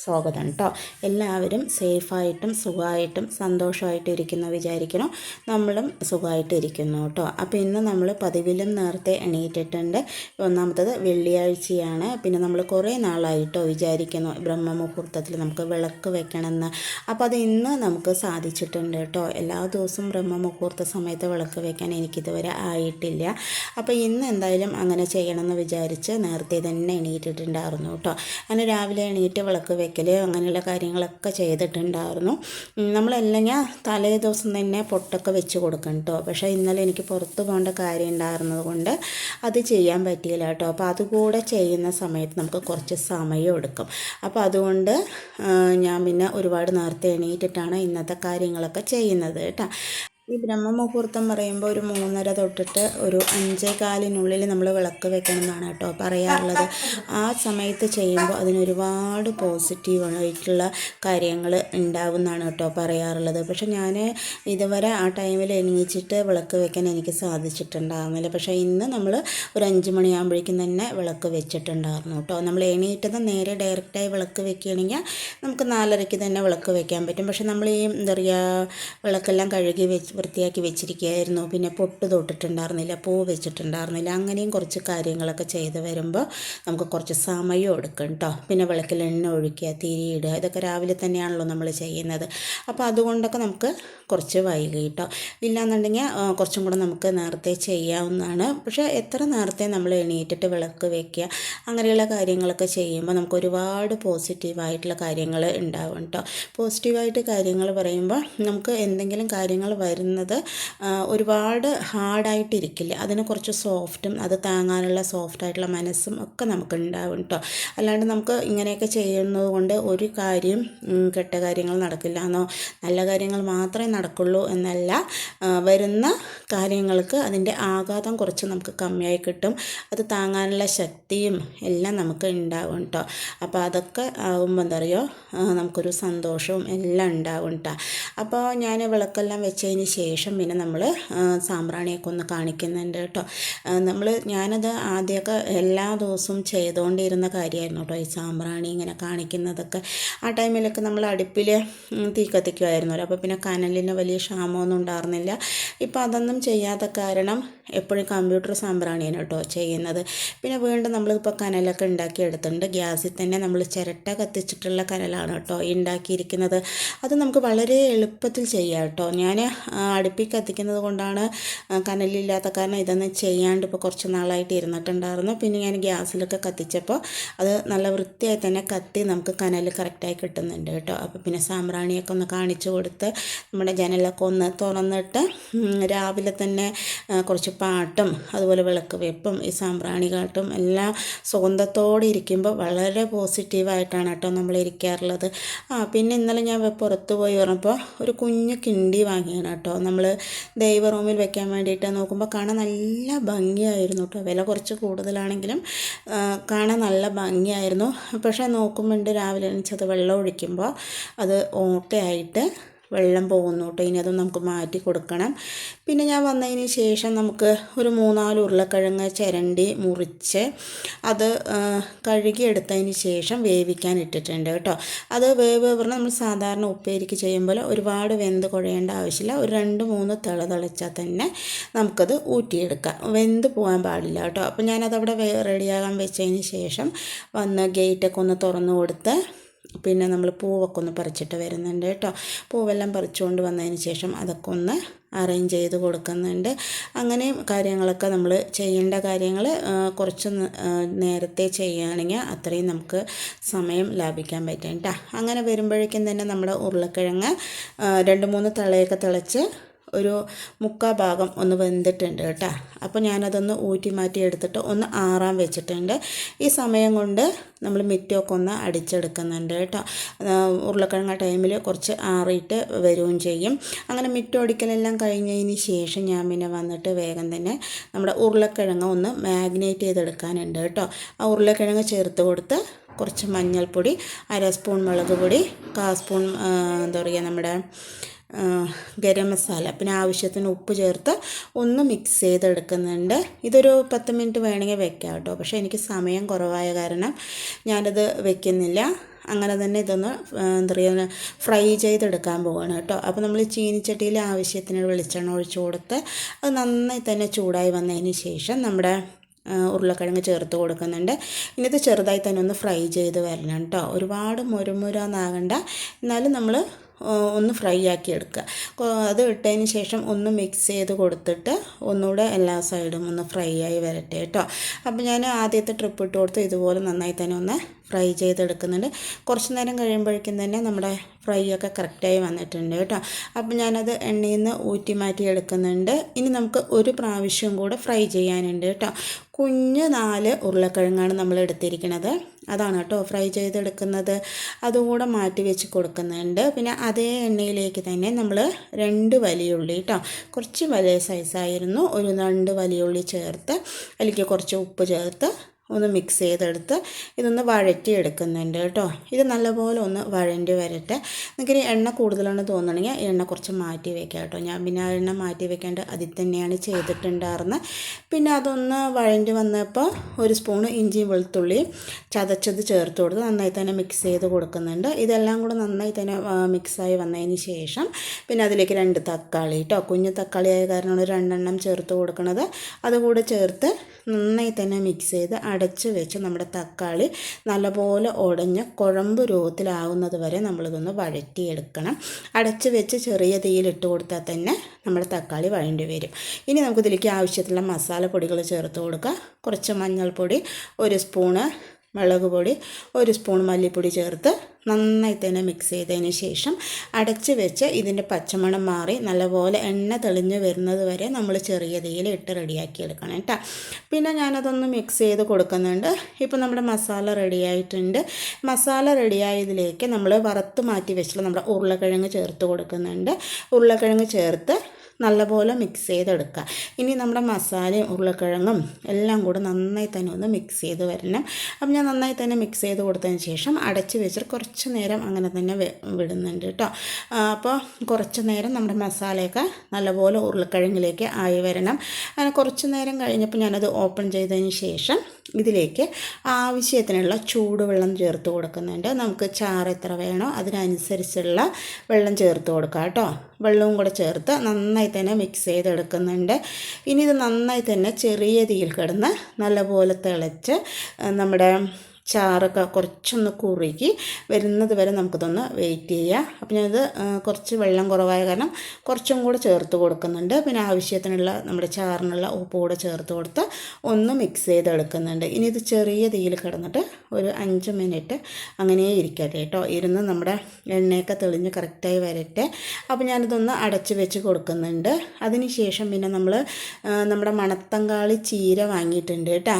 സ്വാഗതം കേട്ടോ എല്ലാവരും സേഫായിട്ടും സുഖമായിട്ടും സന്തോഷമായിട്ടും ഇരിക്കുന്നു വിചാരിക്കണം നമ്മളും സുഖമായിട്ട് ഇരിക്കുന്നു കേട്ടോ അപ്പോൾ ഇന്ന് നമ്മൾ പതിവിലും നേരത്തെ എണീറ്റിട്ടുണ്ട്. ഒന്നാമത്തത് വെള്ളിയാഴ്ചയാണ്. പിന്നെ നമ്മൾ കുറേ നാളായിട്ടോ വിചാരിക്കുന്നു ബ്രഹ്മമുഹൂർത്തത്തിൽ നമുക്ക് വിളക്ക് വെക്കണമെന്ന്. അപ്പോൾ അത് ഇന്ന് നമുക്ക് സാധിച്ചിട്ടുണ്ട് കേട്ടോ എല്ലാ ദിവസവും ബ്രഹ്മമുഹൂർത്ത സമയത്ത് വിളക്ക് വെക്കാൻ എനിക്കിതുവരെ ആയിട്ടില്ല. അപ്പോൾ ഇന്ന് എന്തായാലും അങ്ങനെ ചെയ്യണമെന്ന് വിചാരിച്ച് നേരത്തെ തന്നെ എണീറ്റിട്ടുണ്ടായിരുന്നു കേട്ടോ അങ്ങനെ രാവിലെ എണീറ്റ് വിളക്ക് വെക്കൽ അങ്ങനെയുള്ള കാര്യങ്ങളൊക്കെ ചെയ്തിട്ടുണ്ടായിരുന്നു. നമ്മളല്ലെങ്കിൽ തലേ ദിവസം തന്നെ പൊട്ടൊക്കെ വെച്ച് കൊടുക്കണം കേട്ടോ പക്ഷേ ഇന്നലെ എനിക്ക് പുറത്ത് പോകേണ്ട കാര്യം ഉണ്ടായിരുന്നത് കൊണ്ട് അത് ചെയ്യാൻ പറ്റിയില്ല കേട്ടോ അപ്പോൾ അതുകൂടെ ചെയ്യുന്ന സമയത്ത് നമുക്ക് കുറച്ച് സമയം എടുക്കും. അപ്പോൾ അതുകൊണ്ട് ഞാൻ പിന്നെ ഒരുപാട് നേരത്തെ എണീറ്റിട്ടാണ് ഇന്നത്തെ കാര്യങ്ങളൊക്കെ ചെയ്യുന്നത് കേട്ടോ ഈ ബ്രഹ്മമുഹൂർത്തം പറയുമ്പോൾ ഒരു മൂന്നര തൊട്ടിട്ട് ഒരു അഞ്ചേ കാലിനുള്ളിൽ നമ്മൾ വിളക്ക് വെക്കണം എന്നാണ് കേട്ടോ പറയാറുള്ളത്. ആ സമയത്ത് ചെയ്യുമ്പോൾ അതിനൊരുപാട് പോസിറ്റീവായിട്ടുള്ള കാര്യങ്ങൾ ഉണ്ടാവുമെന്നാണ് കേട്ടോ പറയാറുള്ളത്. പക്ഷെ ഞാൻ ഇതുവരെ ആ ടൈമിൽ എണീച്ചിട്ട് വിളക്ക് വെക്കാൻ എനിക്ക് സാധിച്ചിട്ടുണ്ടാകുന്നില്ല പക്ഷേ ഇന്ന് നമ്മൾ ഒരു അഞ്ച് മണിയാകുമ്പോഴേക്കും തന്നെ വിളക്ക് വെച്ചിട്ടുണ്ടായിരുന്നു കേട്ടോ. നമ്മൾ എണീറ്റത് നേരെ ഡയറക്റ്റായി വിളക്ക് വെക്കുകയാണെങ്കിൽ നമുക്ക് നാലരയ്ക്ക് തന്നെ വിളക്ക് വെക്കാൻ പറ്റും. പക്ഷെ നമ്മൾ ഈ എന്താ പറയുക വിളക്കെല്ലാം കഴുകി വെച്ച് വൃത്തിയാക്കി വെച്ചിരിക്കുകയായിരുന്നു. പിന്നെ പൊട്ട് തൊട്ടിട്ടുണ്ടായിരുന്നില്ല പൂ വെച്ചിട്ടുണ്ടായിരുന്നില്ല. അങ്ങനെയും കുറച്ച് കാര്യങ്ങളൊക്കെ ചെയ്ത് വരുമ്പോൾ നമുക്ക് കുറച്ച് സമയം എടുക്കും കേട്ടോ പിന്നെ വിളക്കിൽ എണ്ണ ഒഴിക്കുക തിരിയിടുക. ഇതൊക്കെ രാവിലെ തന്നെയാണല്ലോ നമ്മൾ ചെയ്യുന്നത്. അപ്പോൾ അതുകൊണ്ടൊക്കെ നമുക്ക് കുറച്ച് വൈകി കേട്ടോ ഇല്ലാന്നുണ്ടെങ്കിൽ കുറച്ചും കൂടെ നമുക്ക് നേരത്തെ ചെയ്യാവുന്നതാണ്. പക്ഷേ എത്ര നേരത്തെ നമ്മൾ എണീറ്റിട്ട് വിളക്ക് വെക്കുക അങ്ങനെയുള്ള കാര്യങ്ങളൊക്കെ ചെയ്യുമ്പോൾ നമുക്ക് ഒരുപാട് പോസിറ്റീവായിട്ടുള്ള കാര്യങ്ങൾ ഉണ്ടാവും കേട്ടോ പോസിറ്റീവായിട്ട് കാര്യങ്ങൾ പറയുമ്പോൾ നമുക്ക് എന്തെങ്കിലും കാര്യങ്ങൾ വരുന്ന വരുന്നത് ഒരുപാട് ഹാർഡായിട്ടിരിക്കില്ല. അതിന് കുറച്ച് സോഫ്റ്റും അത് താങ്ങാനുള്ള സോഫ്റ്റായിട്ടുള്ള മനസ്സും ഒക്കെ നമുക്ക് ഉണ്ടാവും കേട്ടോ അല്ലാണ്ട് നമുക്ക് ഇങ്ങനെയൊക്കെ ചെയ്യുന്നത് കൊണ്ട് ഒരു കാര്യം കെട്ട കാര്യങ്ങൾ നടക്കില്ല. എന്നോ നല്ല കാര്യങ്ങൾ മാത്രമേ നടക്കുള്ളൂ എന്നല്ല. വരുന്ന കാര്യങ്ങൾക്ക് അതിന്റെ ആഘാതം കുറച്ച് നമുക്ക് കമ്മിയായി കിട്ടും. അത് താങ്ങാനുള്ള ശക്തിയും എല്ലാം നമുക്ക് ഉണ്ടാവും കേട്ടോ അപ്പോൾ അതൊക്കെ ആകുമ്പോൾ എന്താ പറയുക നമുക്കൊരു സന്തോഷവും എല്ലാം ഉണ്ടാവും കേട്ടോ അപ്പോൾ ഞാൻ വിളക്കെല്ലാം വെച്ചതിന് ശേഷം പിന്നെ നമ്മൾ സാമ്പ്രാണിയൊക്കെ ഒന്ന് കാണിക്കുന്നുണ്ട് കേട്ടോ നമ്മൾ ഞാനത് ആദ്യമൊക്കെ എല്ലാ ദിവസവും ചെയ്തുകൊണ്ടിരുന്ന കാര്യമായിരുന്നു കേട്ടോ ഈ സാമ്പ്രാണി ഇങ്ങനെ കാണിക്കുന്നതൊക്കെ. ആ ടൈമിലൊക്കെ നമ്മൾ അടുപ്പിൽ തീ കത്തിക്കുമായിരുന്നല്ലോ. അപ്പോൾ പിന്നെ കനലിന് വലിയ ക്ഷാമമൊന്നും ഉണ്ടായിരുന്നില്ല. ഇപ്പോൾ അതൊന്നും ചെയ്യാത്ത കാരണം എപ്പോഴും കമ്പ്യൂട്ടർ സാമ്പ്രാണിയാണ് കേട്ടോ ചെയ്യുന്നത്. പിന്നെ വീണ്ടും നമ്മളിപ്പോൾ കനലൊക്കെ ഉണ്ടാക്കിയെടുത്തിട്ടുണ്ട്. ഗ്യാസിൽ തന്നെ നമ്മൾ ചിരട്ട കത്തിച്ചിട്ടുള്ള കനലാണ് കേട്ടോ ഉണ്ടാക്കിയിരിക്കുന്നത്. അത് നമുക്ക് വളരെ എളുപ്പത്തിൽ ചെയ്യാം കേട്ടോ. ഞാൻ അടുപ്പിൽ കത്തിക്കുന്നത് കൊണ്ടാണ് കനലില്ലാത്ത കാരണം ഇതൊന്നും ചെയ്യാണ്ട് ഇപ്പോൾ കുറച്ച് നാളായിട്ട് ഇരുന്നിട്ടുണ്ടായിരുന്നു. പിന്നെ ഞാൻ ഗ്യാസിലൊക്കെ കത്തിച്ചപ്പോൾ അത് നല്ല വൃത്തിയായി തന്നെ കത്തി നമുക്ക് കനൽ കറക്റ്റായി കിട്ടുന്നുണ്ട് കേട്ടോ. അപ്പോൾ പിന്നെ സാമ്പ്രാണിയൊക്കെ ഒന്ന് കാണിച്ചു കൊടുത്ത് നമ്മുടെ ജനലൊക്കെ ഒന്ന് തുറന്നിട്ട് രാവിലെ തന്നെ കുറച്ച് പാട്ടും അതുപോലെ വിളക്ക് വെപ്പും ഈ സാമ്പ്രാണി കാട്ടും എല്ലാം സ്വന്തത്തോടെ ഇരിക്കുമ്പോൾ വളരെ പോസിറ്റീവായിട്ടാണ് കേട്ടോ നമ്മൾ ഇരിക്കാറുള്ളത്. ആ പിന്നെ ഇന്നലെ ഞാൻ പുറത്ത് പോയി പറഞ്ഞപ്പോൾ ഒരു കുഞ്ഞു കിണ്ടി വാങ്ങിയാണ് കേട്ടോ. നമ്മൾ ദൈവ റൂമിൽ വെക്കാൻ വേണ്ടിയിട്ട് നോക്കുമ്പോൾ കാണാൻ നല്ല ഭംഗിയായിരുന്നു കേട്ടോ. വില കുറച്ച് കൂടുതലാണെങ്കിലും കാണാൻ നല്ല ഭംഗിയായിരുന്നു. പക്ഷേ നോക്കുമ്പോൾ രാവിലെ എണീച്ചത് വെള്ളം ഒഴിക്കുമ്പോൾ അത് ഓട്ടയായിട്ട് വെള്ളം പോകുന്നു കേട്ടോ. ഇനി അതും നമുക്ക് മാറ്റി കൊടുക്കണം. പിന്നെ ഞാൻ വന്നതിന് ശേഷം നമുക്ക് ഒരു മൂന്നാൽ ഉരുളക്കിഴങ്ങ് ചിരണ്ടി മുറിച്ച് അത് കഴുകിയെടുത്തതിന് ശേഷം വേവിക്കാൻ ഇട്ടിട്ടുണ്ട് കേട്ടോ. അത് വേവ് പറഞ്ഞാൽ നമ്മൾ സാധാരണ ഉപ്പേരിക്ക് ചെയ്യുമ്പോൾ ഒരുപാട് വെന്ത് കുഴയേണ്ട ആവശ്യമില്ല. ഒരു രണ്ട് മൂന്ന് തിള തിളച്ചാൽ തന്നെ നമുക്കത് ഊറ്റിയെടുക്കാം. വെന്ത് പോകാൻ പാടില്ല കേട്ടോ. അപ്പോൾ ഞാനതവിടെ റെഡിയാകാൻ വെച്ചതിന് ശേഷം വന്ന് ഗേറ്റൊക്കെ ഒന്ന് തുറന്നു കൊടുത്ത് പിന്നെ നമ്മൾ പൂവൊക്കെ ഒന്ന് പറിച്ചിട്ട് വരുന്നുണ്ട് കേട്ടോ. പൂവെല്ലാം പറിച്ചുകൊണ്ട് വന്നതിന് ശേഷം അതൊക്കെ ഒന്ന് അറേഞ്ച് ചെയ്ത് കൊടുക്കുന്നുണ്ട്. അങ്ങനെ കാര്യങ്ങളൊക്കെ നമ്മൾ ചെയ്യേണ്ട കാര്യങ്ങൾ കുറച്ച് നേരത്തെ ചെയ്യുകയാണെങ്കിൽ അത്രയും നമുക്ക് സമയം ലാഭിക്കാൻ പറ്റും കേട്ടോ. അങ്ങനെ വരുമ്പോഴേക്കും തന്നെ നമ്മുടെ ഉരുളക്കിഴങ്ങ് രണ്ട് മൂന്ന് തളയൊക്കെ തിളച്ച് ഒരു മുക്കാ ഭാഗം ഒന്ന് വെന്തിട്ടുണ്ട് കേട്ടോ. അപ്പോൾ ഞാനതൊന്ന് ഊറ്റി മാറ്റി എടുത്തിട്ട് ഒന്ന് ആറാൻ വെച്ചിട്ടുണ്ട്. ഈ സമയം കൊണ്ട് നമ്മൾ മിറ്റമൊക്കെ ഒന്ന് അടിച്ചെടുക്കുന്നുണ്ട് കേട്ടോ. ഉരുളക്കിഴങ്ങ ടൈമിൽ കുറച്ച് ആറിയിട്ട് വരികയും ചെയ്യും. അങ്ങനെ മിറ്റം അടിക്കലെല്ലാം കഴിഞ്ഞതിന് ശേഷം ഞാൻ പിന്നെ വന്നിട്ട് വേഗം തന്നെ നമ്മുടെ ഉരുളക്കിഴങ്ങ് ഒന്ന് മാഗ്നേറ്റ് ചെയ്തെടുക്കാനുണ്ട് കേട്ടോ. ആ ഉരുളക്കിഴങ്ങ് ചേർത്ത് കൊടുത്ത് കുറച്ച് മഞ്ഞൾപ്പൊടി അര സ്പൂൺ മുളക് പൊടി കാ സ്പൂൺ എന്താ പറയുക നമ്മുടെ ഗരം മസാല പിന്നെ ആവശ്യത്തിന് ഉപ്പ് ചേർത്ത് ഒന്ന് മിക്സ് ചെയ്തെടുക്കുന്നുണ്ട്. ഇതൊരു പത്ത് മിനിറ്റ് വേണമെങ്കിൽ വെക്കാം കേട്ടോ. പക്ഷേ എനിക്ക് സമയം കുറവായ കാരണം ഞാനത് വെക്കുന്നില്ല. അങ്ങനെ തന്നെ ഇതൊന്ന് എന്താ പറയുക ഫ്രൈ ചെയ്തെടുക്കാൻ പോവാണ് കേട്ടോ. അപ്പോൾ നമ്മൾ ചീനിച്ചട്ടിയിൽ ആവശ്യത്തിന് വെളിച്ചെണ്ണ ഒഴിച്ചു കൊടുത്ത് അത് നന്നായി തന്നെ ചൂടായി വന്നതിന് ശേഷം നമ്മുടെ ഉരുളക്കിഴങ്ങ് ചേർത്ത് കൊടുക്കുന്നുണ്ട്. ഇനി ചെറുതായി തന്നെ ഒന്ന് ഫ്രൈ ചെയ്ത് വരണം കേട്ടോ. ഒരുപാട് മുരുമുരാന്നാകണ്ട. എന്നാലും നമ്മൾ ഒന്ന് ഫ്രൈ ആക്കി എടുക്കുക. അത് ഇട്ടതിന് ശേഷം ഒന്ന് മിക്സ് ചെയ്ത് കൊടുത്തിട്ട് ഒന്നുകൂടെ എല്ലാ സൈഡും ഒന്ന് ഫ്രൈ ആയി വരട്ടെ കേട്ടോ. അപ്പോൾ ഞാൻ ആദ്യത്തെ ട്രിപ്പ് ഇട്ട് കൊടുത്ത് ഇതുപോലെ നന്നായി തന്നെ ഒന്ന് ഫ്രൈ ചെയ്തെടുക്കുന്നുണ്ട്. കുറച്ച് നേരം കഴിയുമ്പോഴേക്കും തന്നെ നമ്മുടെ ഫ്രൈ ഒക്കെ കറക്റ്റായി വന്നിട്ടുണ്ട് കേട്ടോ. അപ്പോൾ ഞാനത് എണ്ണയിൽ നിന്ന് ഊറ്റി മാറ്റി എടുക്കുന്നുണ്ട്. ഇനി നമുക്ക് ഒരു പ്രാവശ്യം കൂടെ ഫ്രൈ ചെയ്യാനുണ്ട് കേട്ടോ. കുഞ്ഞ് നാല് ഉരുളക്കിഴങ്ങാണ് നമ്മൾ എടുത്തിരിക്കുന്നത് അതാണ് കേട്ടോ ഫ്രൈ ചെയ്തെടുക്കുന്നത്. അതുകൂടെ മാറ്റി വെച്ച് കൊടുക്കുന്നുണ്ട്. പിന്നെ അതേ എണ്ണയിലേക്ക് തന്നെ നമ്മൾ രണ്ട് വലിയുള്ളി കേട്ടോ. കുറച്ച് വലിയ സൈസായിരുന്നു ഒരു രണ്ട് വലിയുള്ളി ചേർത്ത് അതിലേക്ക് കുറച്ച് ഉപ്പ് ചേർത്ത് ഒന്ന് മിക്സ് ചെയ്തെടുത്ത് ഇതൊന്ന് വഴറ്റി എടുക്കുന്നുണ്ട് കേട്ടോ. ഇത് നല്ലപോലെ ഒന്ന് വഴണ്ടി വരട്ടെ. നിങ്ങൾക്ക് എണ്ണ കൂടുതലാണ് തോന്നണമെങ്കിൽ എണ്ണ കുറച്ച് മാറ്റി വെക്കാം കേട്ടോ. ഞാൻ പിന്നെ ആ എണ്ണ മാറ്റി വെക്കാണ്ട് അതിൽ തന്നെയാണ് ചെയ്തിട്ടുണ്ടായിരുന്നത്. പിന്നെ അതൊന്ന് വഴണ്ടി വന്നപ്പോൾ ഒരു സ്പൂണ് ഇഞ്ചി വെളുത്തുള്ളി ചതച്ചത് ചേർത്ത് കൊടുത്ത് നന്നായി തന്നെ മിക്സ് ചെയ്ത് കൊടുക്കുന്നുണ്ട്. ഇതെല്ലാം കൂടെ നന്നായി തന്നെ മിക്സായി വന്നതിന് ശേഷം പിന്നെ അതിലേക്ക് രണ്ട് തക്കാളി കേട്ടോ. കുഞ്ഞു തക്കാളിയായ കാരണമാണ് രണ്ടെണ്ണം ചേർത്ത് കൊടുക്കുന്നത് അതുകൂടെ ചേർത്ത് നന്നായി തന്നെ മിക്സ് ചെയ്ത് അടച്ച് വെച്ച് നമ്മുടെ തക്കാളി നല്ലപോലെ ഉടഞ്ഞ് കുഴമ്പ് രൂപത്തിലാവുന്നത് വരെ നമ്മളിതൊന്ന് വഴറ്റിയെടുക്കണം. അടച്ച് വെച്ച് ചെറിയ തീയിലിട്ട് കൊടുത്താൽ തന്നെ നമ്മുടെ തക്കാളി വഴണ്ടി വരും. ഇനി നമുക്കിതിലേക്ക് ആവശ്യത്തിലുള്ള മസാലപ്പൊടികൾ ചേർത്ത് കൊടുക്കുക കുറച്ച് മഞ്ഞൾപ്പൊടി ഒരു സ്പൂണ് മുളക് പൊടി ഒരു സ്പൂൺ മല്ലിപ്പൊടി ചേർത്ത് നന്നായി തന്നെ മിക്സ് ചെയ്തതിന് ശേഷം അടച്ച് വെച്ച് ഇതിന്റെ പച്ചമണം മാറി നല്ലപോലെ എണ്ണ തെളിഞ്ഞ് വരുന്നത് വരെ നമ്മൾ ചെറിയ തീയിൽ ഇട്ട് റെഡിയാക്കി എടുക്കണം കേട്ടോ. പിന്നെ ഞാനതൊന്ന് മിക്സ് ചെയ്ത് കൊടുക്കുന്നുണ്ട്. ഇപ്പോൾ നമ്മുടെ മസാല റെഡിയായിട്ടുണ്ട് മസാല റെഡിയായതിലേക്ക് നമ്മൾ വറുത്ത് മാറ്റി വെച്ചിട്ടുള്ള നമ്മുടെ ഉരുളക്കിഴങ്ങ് ചേർത്ത് കൊടുക്കുന്നുണ്ട്. ഉരുളക്കിഴങ്ങ് ചേർത്ത് നല്ലപോലെ മിക്സ് ചെയ്തെടുക്കുക. ഇനി നമ്മുടെ മസാലയും ഉരുളക്കിഴങ്ങും എല്ലാം കൂടെ നന്നായി തന്നെ ഒന്ന് മിക്സ് ചെയ്ത് വരണം. അപ്പം ഞാൻ നന്നായി തന്നെ മിക്സ് ചെയ്ത് കൊടുത്തതിന് ശേഷം അടച്ച് വെച്ചിട്ട് കുറച്ച് നേരം അങ്ങനെ തന്നെ വിടുന്നുണ്ട് കേട്ടോ. അപ്പോൾ കുറച്ച് നേരം നമ്മുടെ മസാലയൊക്കെ നല്ലപോലെ ഉരുളക്കിഴങ്ങിലേക്ക് ആയി വരണം. അങ്ങനെ കുറച്ച് നേരം കഴിഞ്ഞപ്പോൾ ഞാനത് ഓപ്പൺ ചെയ്തതിന് ശേഷം ഇതിലേക്ക് ആവശ്യത്തിനുള്ള ചൂടുവെള്ളം ചേർത്ത് കൊടുക്കുന്നുണ്ട്. നമുക്ക് ചാറ് എത്ര വേണോ അതിനനുസരിച്ചുള്ള വെള്ളം ചേർത്ത് കൊടുക്കാം കേട്ടോ. വെള്ളവും കൂടെ ചേർത്ത് നന്നായി തന്നെ മിക്സ് ചെയ്തെടുക്കുന്നുണ്ട്. ഇനി ഇത് നന്നായി തന്നെ ചെറിയ തീയിൽ കിടന്ന് നല്ലപോലെ തിളച്ച് നമ്മുടെ ചാറൊക്കെ കുറച്ചൊന്ന് കുറുകി വരുന്നത് വരെ നമുക്കിതൊന്ന് വെയിറ്റ് ചെയ്യാം. അപ്പം ഞാനത് കുറച്ച് വെള്ളം കുറവായ കാരണം കുറച്ചും കൂടെ ചേർത്ത് കൊടുക്കുന്നുണ്ട്. പിന്നെ ആവശ്യത്തിനുള്ള നമ്മുടെ ചാറിനുള്ള ഉപ്പ് കൂടെ ചേർത്ത് കൊടുത്ത് ഒന്ന് മിക്സ് ചെയ്തെടുക്കുന്നുണ്ട്. ഇനി ഇത് ചെറിയ തീയിൽ കിടന്നിട്ട് ഒരു അഞ്ച് മിനിറ്റ് അങ്ങനെ ഇരിക്കട്ടെ കേട്ടോ. ഇരുന്ന് നമ്മുടെ എണ്ണയൊക്കെ തെളിഞ്ഞ് കറക്റ്റായി വരട്ടെ. അപ്പോൾ ഞാനിതൊന്ന് അടച്ച് വെച്ച് കൊടുക്കുന്നുണ്ട്. അതിന് ശേഷം പിന്നെ നമ്മൾ നമ്മുടെ മണത്തങ്കാളി ചീര വാങ്ങിയിട്ടുണ്ട് കേട്ടോ.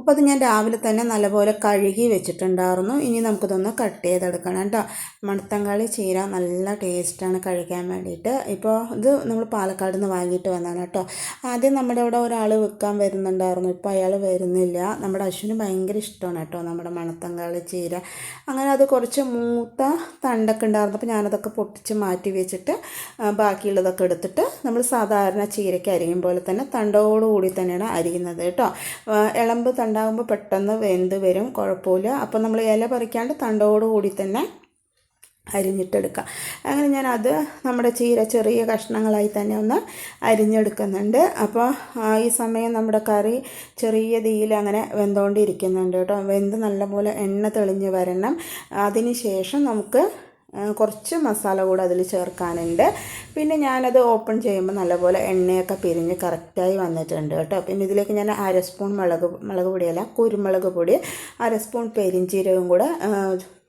അപ്പോൾ അത് ഞാൻ രാവിലെ തന്നെ നല്ലപോലെ കഴുകി വെച്ചിട്ടുണ്ടായിരുന്നു. ഇനി നമുക്കിതൊന്ന് കട്ട് ചെയ്തെടുക്കണം കേട്ടോ. മണത്തങ്കാളി ചീര നല്ല ടേസ്റ്റാണ് കഴിക്കാൻ വേണ്ടിയിട്ട്. ഇപ്പോൾ ഇത് നമ്മൾ പാലക്കാട് നിന്ന് വാങ്ങിയിട്ട് വന്നതാണ് കേട്ടോ. ആദ്യം നമ്മുടെ ഇവിടെ ഒരാൾ വിൽക്കാൻ വരുന്നുണ്ടായിരുന്നു. ഇപ്പോൾ അയാൾ വരുന്നില്ല. നമ്മുടെ അശ്വിന് ഭയങ്കര ഇഷ്ടമാണ് കേട്ടോ നമ്മുടെ മണത്തങ്കാളി ചീര. അങ്ങനെ അത് കുറച്ച് മൂത്ത തണ്ടൊക്കെ ഉണ്ടായിരുന്നു. അപ്പോൾ ഞാനതൊക്കെ പൊട്ടിച്ച് മാറ്റി വെച്ചിട്ട് ബാക്കിയുള്ളതൊക്കെ എടുത്തിട്ട് നമ്മൾ സാധാരണ ചീരയ്ക്ക് അരിയും പോലെ തന്നെ തണ്ടോടുകൂടി തന്നെയാണ് അരിയുന്നത് കേട്ടോ. ഇളമ്പ് ഇളമ്പ് തണ്ടാകുമ്പോൾ പെട്ടെന്ന് വെന്ത് വരും. കുഴപ്പമില്ല. അപ്പോൾ നമ്മൾ ഇല പറിക്കാണ്ട് തണ്ടോടുകൂടി തന്നെ അരിഞ്ഞിട്ടെടുക്കുക അങ്ങനെ ഞാൻ അത് നമ്മുടെ ചീര ചെറിയ കഷ്ണങ്ങളായി തന്നെ ഒന്ന് അരിഞ്ഞെടുക്കുന്നുണ്ട്. അപ്പോൾ ഈ സമയം നമ്മുടെ കറി ചെറിയ തീയിൽ അങ്ങനെ വെന്തുകൊണ്ടിരിക്കുന്നുണ്ട് കേട്ടോ. വെന്ത് നല്ലപോലെ എണ്ണ തെളിഞ്ഞ് വരണം. അതിന് ശേഷം നമുക്ക് കുറച്ച് മസാല കൂടെ അതിൽ ചേർക്കാനുണ്ട്. പിന്നെ ഞാനത് ഓപ്പൺ ചെയ്യുമ്പോൾ നല്ലപോലെ എണ്ണയൊക്കെ പിരിഞ്ഞ് കറക്റ്റായി വന്നിട്ടുണ്ട് കേട്ടോ. പിന്നെ ഇതിലേക്ക് ഞാൻ അര സ്പൂൺ മുളക് മുളക് പൊടിയല്ല കുരുമുളക് പൊടി അര സ്പൂൺ പെരിഞ്ചീരകം കൂടെ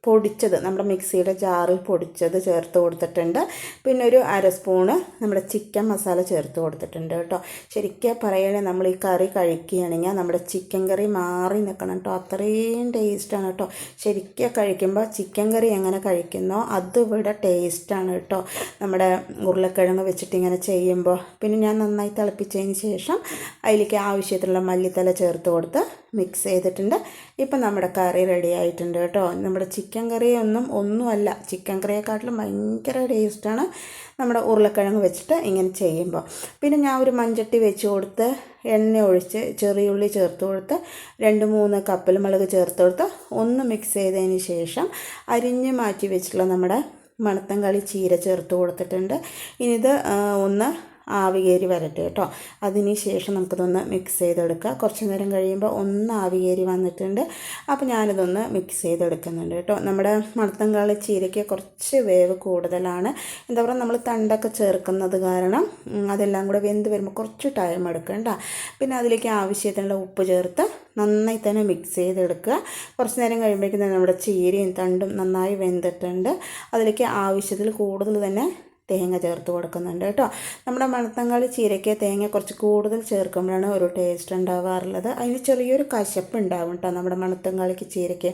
പൊടിച്ചത്. നമ്മുടെ മിക്സിയുടെ ജാറിൽ പൊടിച്ചത് ചേർത്ത് കൊടുത്തിട്ടുണ്ട്. പിന്നെ ഒരു അര സ്പൂണ് നമ്മുടെ ചിക്കൻ മസാല ചേർത്ത് കൊടുത്തിട്ടുണ്ട് കേട്ടോ. ശരിക്കും പറയണേ നമ്മൾ ഈ കറി കഴിക്കുകയാണെങ്കിൽ നമ്മുടെ ചിക്കൻ കറി മാറി നിൽക്കണം കേട്ടോ. അത്രയും ടേസ്റ്റാണ് കേട്ടോ. ശരിക്കും കഴിക്കുമ്പോൾ ചിക്കൻ കറി എങ്ങനെ കഴിക്കുന്നോ അതിവിടെ ടേസ്റ്റാണ് കേട്ടോ. നമ്മുടെ ഉരുളക്കിഴങ്ങ് വെച്ചിട്ട് ഇങ്ങനെ ചെയ്യുമ്പോൾ. പിന്നെ ഞാൻ നന്നായി തിളപ്പിച്ചതിന് ശേഷം അതിലേക്ക് ആവശ്യത്തിലുള്ള മല്ലിത്തല ചേർത്ത് കൊടുത്ത് മിക്സ് ചെയ്തിട്ടുണ്ട്. ഇപ്പം നമ്മുടെ കറി റെഡി ആയിട്ടുണ്ട് കേട്ടോ. നമ്മുടെ ചിക്കൻ കറിയൊന്നും ഒന്നും ഒന്നുമല്ല. ചിക്കൻ കറിയെക്കാട്ടിലും ഭയങ്കര ടേസ്റ്റാണ് നമ്മുടെ ഉരുളക്കിഴങ്ങ് വെച്ചിട്ട് ഇങ്ങനെ ചെയ്യുമ്പോൾ. പിന്നെ ഞാൻ ഒരു മഞ്ചട്ടി വെച്ച് കൊടുത്ത് എണ്ണ ഒഴിച്ച് ചെറിയുള്ളി ചേർത്ത് കൊടുത്ത് രണ്ട് മൂന്ന് കപ്പൽ മുളക് ചേർത്ത് കൊടുത്ത് ഒന്ന് മിക്സ് ചെയ്തതിന് ശേഷം അരിഞ്ഞ് മാറ്റി വെച്ചിട്ടുള്ള നമ്മുടെ മണത്തങ്കാളി ചീര ചേർത്ത് കൊടുത്തിട്ടുണ്ട്. ഇനി ഇത് ഒന്ന് ആവി കയറി വരട്ടെ കേട്ടോ. അതിന് ശേഷം നമുക്കിതൊന്ന് മിക്സ് ചെയ്തെടുക്കുക. കുറച്ച് നേരം കഴിയുമ്പോൾ ഒന്ന് ആവി കയറി വന്നിട്ടുണ്ട്. അപ്പോൾ ഞാനിതൊന്ന് മിക്സ് ചെയ്തെടുക്കുന്നുണ്ട് കേട്ടോ. നമ്മുടെ മണത്തങ്കാളി ചീരയ്ക്ക് കുറച്ച് വേവ് കൂടുതലാണ്. എന്താ പറയുക നമ്മൾ തണ്ടൊക്കെ ചേർക്കുന്നത് കാരണം അതെല്ലാം കൂടെ വെന്ത് വരുമ്പോൾ കുറച്ച് ടൈം എടുക്കണ്ട. പിന്നെ അതിലേക്ക് ആവശ്യത്തിനുള്ള ഉപ്പ് ചേർത്ത് നന്നായി തന്നെ മിക്സ് ചെയ്തെടുക്കുക. കുറച്ച് നേരം കഴിയുമ്പോഴേക്കും നമ്മുടെ ചീരയും തണ്ടും നന്നായി വെന്തിട്ടുണ്ട്. അതിലേക്ക് ആവശ്യത്തിൽ കൂടുതൽ തന്നെ തേങ്ങ ചേർത്ത് കൊടുക്കുന്നുണ്ട് കേട്ടോ. നമ്മുടെ മണത്തങ്കാളി ചീരയ്ക്ക് തേങ്ങ കുറച്ച് കൂടുതൽ ചേർക്കുമ്പോഴാണ് ഒരു ടേസ്റ്റ് ഉണ്ടാവാറുള്ളത്. അതിന് ചെറിയൊരു കശപ്പ് ഉണ്ടാവും കേട്ടോ നമ്മുടെ മണത്തങ്കാളിക്ക് ചീരയ്ക്ക്.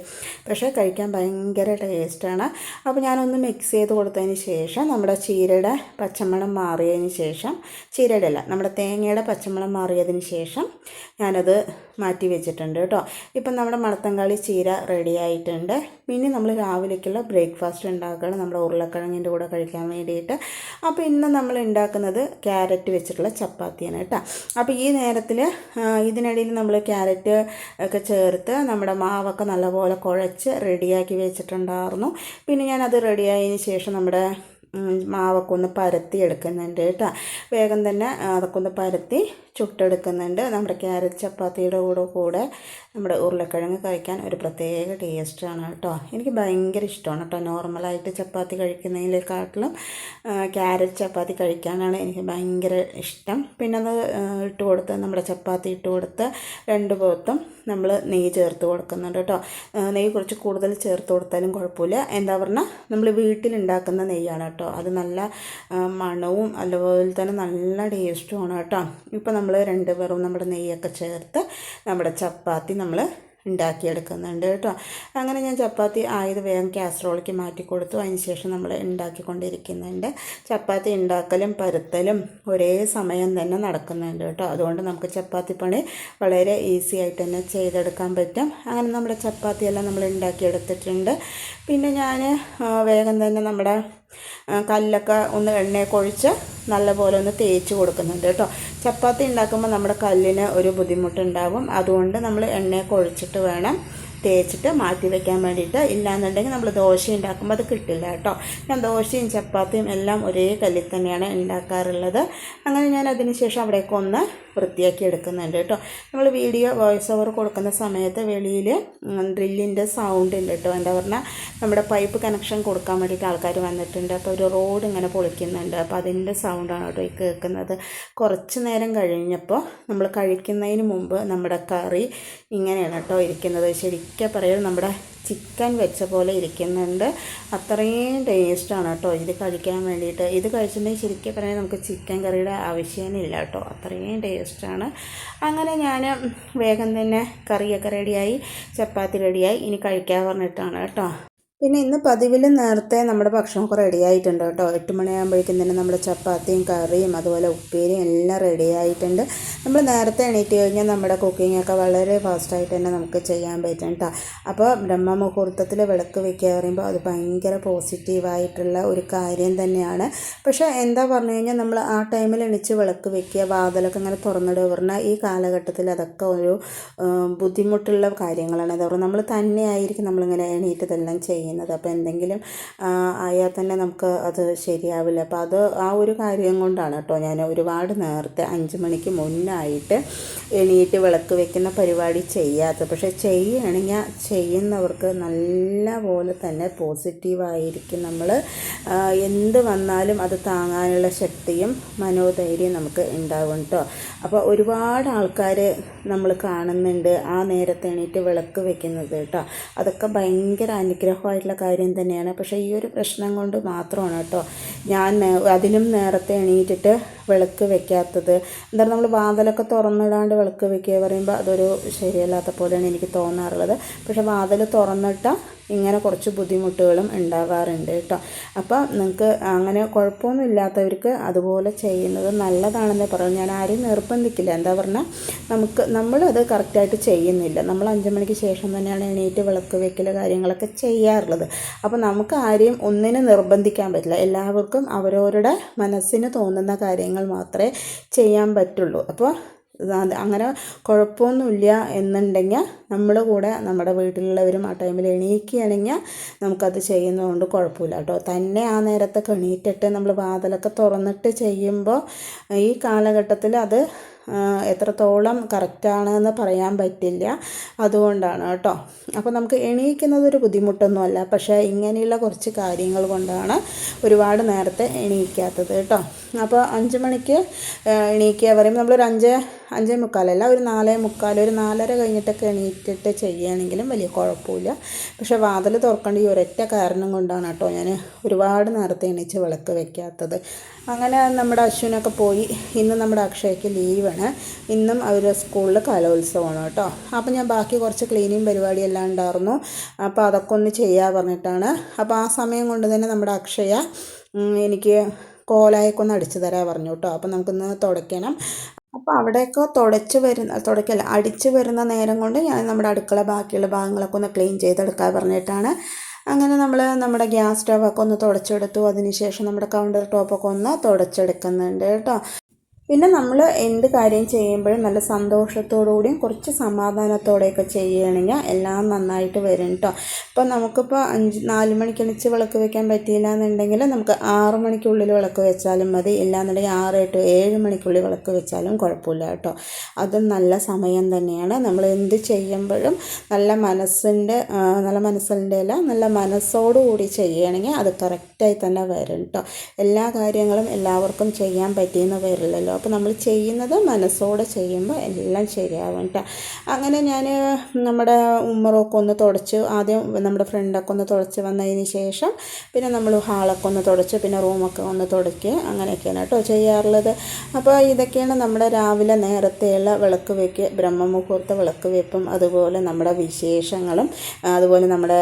പക്ഷേ കഴിക്കാൻ ഭയങ്കര ടേസ്റ്റാണ് അപ്പോൾ ഞാനൊന്ന് മിക്സ് ചെയ്ത് കൊടുത്തതിന് ശേഷം നമ്മുടെ ചീരയുടെ പച്ചമണം മാറിയതിന് ശേഷം ചീരയുടെ അല്ല നമ്മുടെ തേങ്ങയുടെ പച്ചമണം മാറിയതിന് ശേഷം ഞാനത് മാറ്റി വെച്ചിട്ടുണ്ട് കേട്ടോ. ഇപ്പം നമ്മുടെ മണത്തങ്കാളി ചീര റെഡി ആയിട്ടുണ്ട്. പിന്നെ നമ്മൾ രാവിലേക്കുള്ള ബ്രേക്ക്ഫാസ്റ്റ് ഉണ്ടാക്കുകയാണ് നമ്മുടെ ഉരുളക്കിഴങ്ങിന്റെ കൂടെ കഴിക്കാൻ വേണ്ടിയിട്ട്. അപ്പോൾ ഇന്ന് നമ്മൾ ഉണ്ടാക്കുന്നത് ക്യാരറ്റ് വെച്ചിട്ടുള്ള ചപ്പാത്തിയാണ് കേട്ടോ. അപ്പോൾ ഈ നേരത്തിൽ ഇതിനിടയിൽ നമ്മൾ ക്യാരറ്റ് ഒക്കെ ചേർത്ത് നമ്മുടെ മാവൊക്കെ നല്ലപോലെ കുഴച്ച് റെഡിയാക്കി വെച്ചിട്ടുണ്ടായിരുന്നു. പിന്നെ ഞാനത് റെഡിയായതിന് ശേഷം നമ്മുടെ മാവൊക്കെ ഒന്ന് പരത്തി എടുക്കുന്നുണ്ട് കേട്ടോ. വേഗം തന്നെ അതൊക്കെ ഒന്ന് പരത്തി ചുട്ടെടുക്കുന്നുണ്ട്. നമ്മുടെ ക്യാരറ്റ് ചപ്പാത്തിയുടെ കൂടെ കൂടെ നമ്മുടെ ഉരുളക്കിഴങ്ങ് കഴിക്കാൻ ഒരു പ്രത്യേക ടേസ്റ്റാണ് കേട്ടോ. എനിക്ക് ഭയങ്കര ഇഷ്ടമാണ് കേട്ടോ. നോർമലായിട്ട് ചപ്പാത്തി കഴിക്കുന്നതിനെക്കാട്ടിലും ക്യാരറ്റ് ചപ്പാത്തി കഴിക്കാനാണ് എനിക്ക് ഭയങ്കര ഇഷ്ടം. പിന്നെ അത് ഇട്ട് കൊടുത്ത് നമ്മുടെ ചപ്പാത്തി ഇട്ട് കൊടുത്ത് രണ്ട് പോത്തും നമ്മൾ നെയ്യ് ചേർത്ത് കൊടുക്കുന്നുണ്ട് കേട്ടോ. നെയ്യ് കുറച്ച് കൂടുതൽ ചേർത്ത് കൊടുത്താലും കുഴപ്പമില്ല. എന്താ പറഞ്ഞാൽ നമ്മൾ വീട്ടിലുണ്ടാക്കുന്ന നെയ്യാണ് കേട്ടോ. അത് നല്ല മണവും അതുപോലെ തന്നെ നല്ല ടേസ്റ്റുമാണ് കേട്ടോ. ഇപ്പോൾ നമ്മൾ രണ്ട് വെറും നമ്മുടെ നെയ്യൊക്കെ ചേർത്ത് നമ്മുടെ ചപ്പാത്തി നമ്മൾ ഉണ്ടാക്കിയെടുക്കുന്നുണ്ട് കേട്ടോ. അങ്ങനെ ഞാൻ ചപ്പാത്തി ആയത് വേഗം കാസറോളിലേക്ക് മാറ്റി കൊടുത്തു. അതിന് ശേഷം നമ്മൾ ഉണ്ടാക്കിക്കൊണ്ടിരിക്കുന്നുണ്ട്. ചപ്പാത്തി ഉണ്ടാക്കലും പരുത്തലും ഒരേ സമയം തന്നെ നടക്കുന്നുണ്ട് കേട്ടോ. അതുകൊണ്ട് നമുക്ക് ചപ്പാത്തി പണി വളരെ ഈസി ആയിട്ട് തന്നെ ചെയ്തെടുക്കാൻ പറ്റും. അങ്ങനെ നമ്മുടെ ചപ്പാത്തിയെല്ലാം നമ്മൾ ഉണ്ടാക്കിയെടുത്തിട്ടുണ്ട്. പിന്നെ ഞാൻ വേഗം തന്നെ നമ്മുടെ കല്ലൊക്കെ ഒന്ന് എണ്ണയൊക്കെ ഒഴിച്ച് നല്ലപോലെ ഒന്ന് തേച്ച് കൊടുക്കുന്നുണ്ട് കേട്ടോ. ചപ്പാത്തി ഉണ്ടാക്കുമ്പോൾ നമ്മുടെ കല്ലിന് ഒരു ബുദ്ധിമുട്ടുണ്ടാകും അതുകൊണ്ട് നമ്മൾ എണ്ണയൊക്കെ ഒഴിച്ചിട്ട് വേണം തേച്ചിട്ട് മാറ്റി വെക്കാൻ വേണ്ടിയിട്ട്. ഇല്ലാന്നുണ്ടെങ്കിൽ നമ്മൾ ദോശ ഉണ്ടാക്കുമ്പോൾ അത് കിട്ടില്ല കേട്ടോ. ഞാൻ ദോശയും ചപ്പാത്തിയും എല്ലാം ഒരേ കല്ലിൽ തന്നെയാണ് ഉണ്ടാക്കാറുള്ളത്. അങ്ങനെ ഞാൻ അതിന് ശേഷം അവിടേക്ക് ഒന്ന് വൃത്തിയാക്കി എടുക്കുന്നുണ്ട് കേട്ടോ. നമ്മൾ വീഡിയോ വോയിസ് ഓവർ കൊടുക്കുന്ന സമയത്ത് വെളിയിൽ ഡ്രില്ലിന്റെ സൗണ്ട് ഉണ്ട് കേട്ടോ. എന്താ പറഞ്ഞാൽ നമ്മുടെ പൈപ്പ് കണക്ഷൻ കൊടുക്കാൻ വേണ്ടിയിട്ട് ആൾക്കാർ വന്നിട്ടുണ്ട്. അപ്പോൾ ഒരു റോഡ് ഇങ്ങനെ പൊളിക്കുന്നുണ്ട്. അപ്പോൾ അതിന്റെ സൗണ്ടാണ് കേട്ടോ ഈ കേൾക്കുന്നത്. കുറച്ച് നേരം കഴിഞ്ഞപ്പോൾ നമ്മൾ കഴിക്കുന്നതിന് മുമ്പ് നമ്മുടെ കറി ഇങ്ങനെയാണ് കേട്ടോ ഇരിക്കുന്നത്. ശരിക്കും പറയുന്നത് നമ്മുടെ ചിക്കൻ വെച്ച പോലെ ഇരിക്കുന്നുണ്ട്. അത്രയും ടേസ്റ്റാണ് കേട്ടോ ഇത് കഴിക്കാൻ വേണ്ടിയിട്ട്. ഇത് കഴിച്ചിട്ടുണ്ടെങ്കിൽ ശരിക്കും പറഞ്ഞാൽ നമുക്ക് ചിക്കൻ കറിയുടെ ആവശ്യമേ ഇല്ല കേട്ടോ. അത്രയും ടേസ്റ്റാണ് അങ്ങനെ ഞാൻ വേഗം തന്നെ കറിയൊക്കെ റെഡിയായി ചപ്പാത്തി റെഡിയായി ഇനി കഴിക്കാൻ പറഞ്ഞിട്ടാണ് കേട്ടോ. പിന്നെ ഇന്ന് പതിവിൽ നേരത്തെ നമ്മുടെ ഭക്ഷണമൊക്കെ റെഡി ആയിട്ടുണ്ട് കേട്ടോ. എട്ട് മണിയാകുമ്പോഴേക്കും തന്നെ നമ്മുടെ ചപ്പാത്തിയും കറിയും അതുപോലെ ഉപ്പേരിയും എല്ലാം റെഡി ആയിട്ടുണ്ട്. നമ്മൾ നേരത്തെ എണീറ്റ് കഴിഞ്ഞാൽ നമ്മുടെ കുക്കിങ്ങൊക്കെ വളരെ ഫാസ്റ്റായിട്ട് തന്നെ നമുക്ക് ചെയ്യാൻ പറ്റും കേട്ടോ. അപ്പോൾ ബ്രഹ്മ മുഹൂർത്തത്തിൽ വിളക്ക് വെക്കുക പറയുമ്പോൾ അത് ഭയങ്കര പോസിറ്റീവായിട്ടുള്ള ഒരു കാര്യം തന്നെയാണ്. പക്ഷേ എന്താ പറഞ്ഞു കഴിഞ്ഞാൽ നമ്മൾ ആ ടൈമിൽ എണീച്ച് വിളക്ക് വെക്കുക വാതിലൊക്കെ ഇങ്ങനെ തുറന്നിടുക പറഞ്ഞാൽ ഈ കാലഘട്ടത്തിൽ അതൊക്കെ ഒരു ബുദ്ധിമുട്ടുള്ള കാര്യങ്ങളാണ്. പറയുക നമ്മൾ തന്നെയായിരിക്കും നമ്മളിങ്ങനെ എണീറ്റ് ഇതെല്ലാം ചെയ്യുന്നത്. അപ്പോൾ എന്തെങ്കിലും ആയാൽ തന്നെ നമുക്ക് അത് ശരിയാവില്ല. അപ്പോൾ അത് ആ ഒരു കാര്യം കൊണ്ടാണ് കേട്ടോ ഞാൻ ഒരുപാട് നേരത്തെ അഞ്ച് മണിക്ക് മുന്നായിട്ട് എണീറ്റ് വിളക്ക് വെക്കുന്ന പരിപാടി ചെയ്യാത്തത്. പക്ഷേ ചെയ്യുകയാണെങ്കിൽ ചെയ്യുന്നവർക്ക് നല്ല പോലെ തന്നെ പോസിറ്റീവായിരിക്കും. നമ്മൾ എന്ത് വന്നാലും അത് താങ്ങാനുള്ള ശക്തിയും മനോധൈര്യം നമുക്ക് ഉണ്ടാവും കേട്ടോ. അപ്പോൾ ഒരുപാട് ആൾക്കാർ നമ്മൾ കാണുന്നുണ്ട്. ആ നേരത്തെ എണീറ്റ് വിളക്ക് വെക്കുന്നത് കേട്ടോ. അതൊക്കെ ഭയങ്കര അനുഗ്രഹമായിട്ടുള്ള കാര്യം തന്നെയാണ്. പക്ഷേ ഈ ഒരു പ്രശ്നം കൊണ്ട് മാത്രമാണ് കേട്ടോ. ഞാൻ അതിനും നേരത്തെ എണീറ്റിട്ട് വിളക്ക് വെക്കാത്തത്. എന്തായാലും നമ്മൾ വാതിലൊക്കെ തുറന്നിടാണ്ട് വിളക്ക് വെക്കുക പറയുമ്പോൾ അതൊരു ശരിയല്ലാത്ത പോലെയാണ് എനിക്ക് തോന്നാറുള്ളത്. പക്ഷേ വാതിൽ തുറന്നിട്ട ഇങ്ങനെ കുറച്ച് ബുദ്ധിമുട്ടുകളും ഉണ്ടാകാറുണ്ട് കേട്ടോ. അപ്പോൾ നിങ്ങൾക്ക് അങ്ങനെ കുഴപ്പമൊന്നും ഇല്ലാത്തവർക്ക് അതുപോലെ ചെയ്യുന്നത് നല്ലതാണെന്ന് പറയും ഞാൻ ആരും നിർബന്ധിക്കില്ല. എന്താ പറഞ്ഞാൽ നമുക്ക് നമ്മളത് കറക്റ്റായിട്ട് ചെയ്യുന്നില്ല. നമ്മൾ അഞ്ച് മണിക്ക് ശേഷം തന്നെയാണ് എണീറ്റ് വിളക്ക് വെക്കൽ കാര്യങ്ങളൊക്കെ ചെയ്യാറുള്ളത്. അപ്പോൾ നമുക്ക് ആരെയും ഒന്നിനും നിർബന്ധിക്കാൻ പറ്റില്ല. എല്ലാവർക്കും അവരവരുടെ മനസ്സിന് തോന്നുന്ന കാര്യങ്ങൾ മാത്രമേ ചെയ്യാൻ പറ്റുള്ളൂ. അപ്പോൾ അങ്ങനെ കുഴപ്പമൊന്നുമില്ല എന്നുണ്ടെങ്കിൽ നമ്മൾ കൂടെ നമ്മുടെ വീട്ടിലുള്ളവരും ആ ടൈമിൽ എണീക്കുകയാണെങ്കിൽ നമുക്കത് ചെയ്യുന്നതുകൊണ്ട് കുഴപ്പമില്ല കേട്ടോ. തന്നെ ആ നേരത്തൊക്കെ എണീറ്റിട്ട് നമ്മൾ വാതിലൊക്കെ തുറന്നിട്ട് ചെയ്യുമ്പോൾ ഈ കാലഘട്ടത്തിൽ അത് എത്രത്തോളം കറക്റ്റാണെന്ന് പറയാൻ പറ്റില്ല. അതുകൊണ്ടാണ് കേട്ടോ. അപ്പോൾ നമുക്ക് എണീക്കുന്നത് ഒരു ബുദ്ധിമുട്ടൊന്നുമല്ല. പക്ഷേ ഇങ്ങനെയുള്ള കുറച്ച് കാര്യങ്ങൾ കൊണ്ടാണ് ഒരുപാട് നേരത്തെ എണീക്കാത്തത് കേട്ടോ. അപ്പോൾ അഞ്ച് മണിക്ക് എണീക്കുക പറയുമ്പോൾ നമ്മളൊരു അഞ്ച് അഞ്ചേ മുക്കാലല്ല ഒരു നാലേ മുക്കാൽ ഒരു നാലര കഴിഞ്ഞിട്ടൊക്കെ എണീറ്റിട്ട് ചെയ്യുകയാണെങ്കിലും വലിയ കുഴപ്പമില്ല. പക്ഷേ വാതിൽ തുറക്കേണ്ട ഈ ഒരൊറ്റ കാരണം കൊണ്ടാണ് കേട്ടോ ഞാൻ ഒരുപാട് നേരത്തെ എണീച്ച് വിളക്ക് വെക്കാത്തത്. അങ്ങനെ നമ്മുടെ അശ്വിനൊക്കെ പോയി. ഇന്ന് നമ്മുടെ അക്ഷയക്ക് ലീവാണ് ഇന്നും അവർ സ്കൂളിൽ കലോത്സവമാണ് കേട്ടോ. അപ്പോൾ ഞാൻ ബാക്കി കുറച്ച് ക്ലീനിങ് പരിപാടിയെല്ലാം ഉണ്ടായിരുന്നു. അപ്പോൾ അതൊക്കെ ഒന്ന് ചെയ്യാൻ പറഞ്ഞിട്ടാണ്. അപ്പോൾ ആ സമയം കൊണ്ട് തന്നെ നമ്മുടെ അക്ഷയ എനിക്ക് കോലായൊക്കെ ഒന്ന് അടിച്ചു തരാൻ പറഞ്ഞു കേട്ടോ. അപ്പോൾ നമുക്കൊന്ന് തുടയ്ക്കണം. അപ്പോൾ അവിടെയൊക്കെ തുടച്ച് വരുന്ന തുടയ്ക്കല്ല അടിച്ച് വരുന്ന നേരം കൊണ്ട് ഞാൻ നമ്മുടെ അടുക്കള ബാക്കിയുള്ള ഭാഗങ്ങളൊക്കെ ഒന്ന് ക്ലീൻ ചെയ്തെടുക്കാൻ പറഞ്ഞിട്ടാണ്. അങ്ങനെ നമ്മൾ നമ്മുടെ ഗ്യാസ് സ്റ്റവൊക്കെ ഒന്ന് തുടച്ചെടുത്തു. അതിനുശേഷം നമ്മുടെ കൗണ്ടർ ടോപ്പൊക്കെ ഒന്ന് തുടച്ചെടുക്കുന്നുണ്ട് കേട്ടോ. പിന്നെ നമ്മൾ എന്ത് കാര്യം ചെയ്യുമ്പോഴും നല്ല സന്തോഷത്തോടുകൂടിയും കുറച്ച് സമാധാനത്തോടെയൊക്കെ ചെയ്യുകയാണെങ്കിൽ എല്ലാം നന്നായിട്ട് വരും കേട്ടോ ഇപ്പോൾ നമുക്കിപ്പോൾ അഞ്ച് നാല് മണിക്ക് എണിച്ച് വിളക്ക് വെക്കാൻ പറ്റിയില്ല എന്നുണ്ടെങ്കിൽ നമുക്ക് ആറ് മണിക്കുള്ളിൽ വിളക്ക് വെച്ചാലും മതി. ഇല്ലാന്നുണ്ടെങ്കിൽ ആറ് എട്ട് ഏഴ് മണിക്കുള്ളിൽ വിളക്ക് വെച്ചാലും കുഴപ്പമില്ല കേട്ടോ അതും നല്ല സമയം തന്നെയാണ്. നമ്മൾ എന്ത് ചെയ്യുമ്പോഴും നല്ല മനസ്സിന്റെ നല്ല മനസ്സിന്റെ അല്ല നല്ല മനസ്സോടുകൂടി ചെയ്യുകയാണെങ്കിൽ അത് കറക്റ്റായി തന്നെ വരും കേട്ടോ എല്ലാ കാര്യങ്ങളും എല്ലാവർക്കും ചെയ്യാൻ പറ്റിയെന്ന് വരില്ലല്ലോ. അപ്പോൾ നമ്മൾ ചെയ്യുന്നത് മനസ്സോടെ ചെയ്യുമ്പോൾ എല്ലാം ശരിയാവും കേട്ടോ അങ്ങനെ ഞാൻ നമ്മുടെ ഉമ്മറൊക്കെ ഒന്ന് തുടച്ച് ആദ്യം നമ്മുടെ ഫ്രണ്ടൊക്കെ ഒന്ന് തുടച്ച് വന്നതിന് ശേഷം പിന്നെ നമ്മൾ ഹാളൊക്കെ ഒന്ന് തുടച്ച് പിന്നെ റൂമൊക്കെ ഒന്ന് തുടയ്ക്കുക അങ്ങനെയൊക്കെയാണ് കേട്ടോ ചെയ്യാറുള്ളത്. അപ്പോൾ ഇതൊക്കെയാണ് നമ്മുടെ രാവിലെ നേരത്തെയുള്ള വിളക്ക് വെക്ക് ബ്രഹ്മമുഹൂർത്ത വിളക്ക് വെപ്പും അതുപോലെ നമ്മുടെ വിശേഷങ്ങളും അതുപോലെ നമ്മുടെ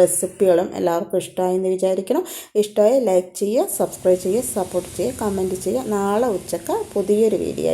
റെസിപ്പികളും എല്ലാവർക്കും ഇഷ്ടമായി എന്ന് വിചാരിക്കണം. ഇഷ്ടമായി ലൈക്ക് ചെയ്യുക സബ്സ്ക്രൈബ് ചെയ്യുക സപ്പോർട്ട് ചെയ്യുക കമന്റ് ചെയ്യുക. നാളെ ഉച്ചയ്ക്ക് പുതിയൊരു വീഡിയോ